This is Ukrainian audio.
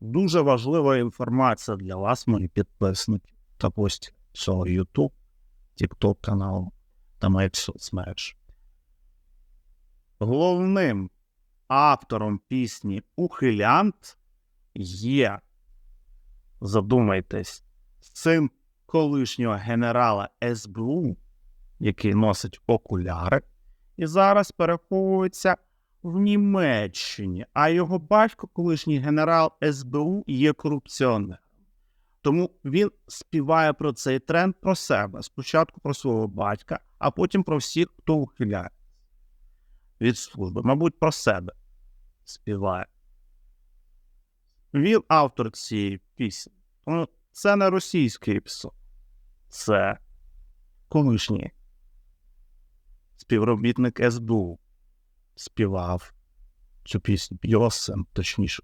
Дуже важлива інформація для вас, мої підписники та гості цього YouTube, TikTok каналу та моїх соцмереж. Головним автором пісні Ухилянт є, задумайтесь, син колишнього генерала СБУ, який носить окуляри, і зараз переховується в Німеччині, а його батько, колишній генерал СБУ, є корупціонером. Тому він співає про цей тренд про себе. Спочатку про свого батька, а потім про всіх, хто ухиляє від служби. Мабуть, про себе співає. Він автор цієї пісні. Це не російський псо. Це колишній співробітник СБУ співав цю пісню. Його сам, точніше.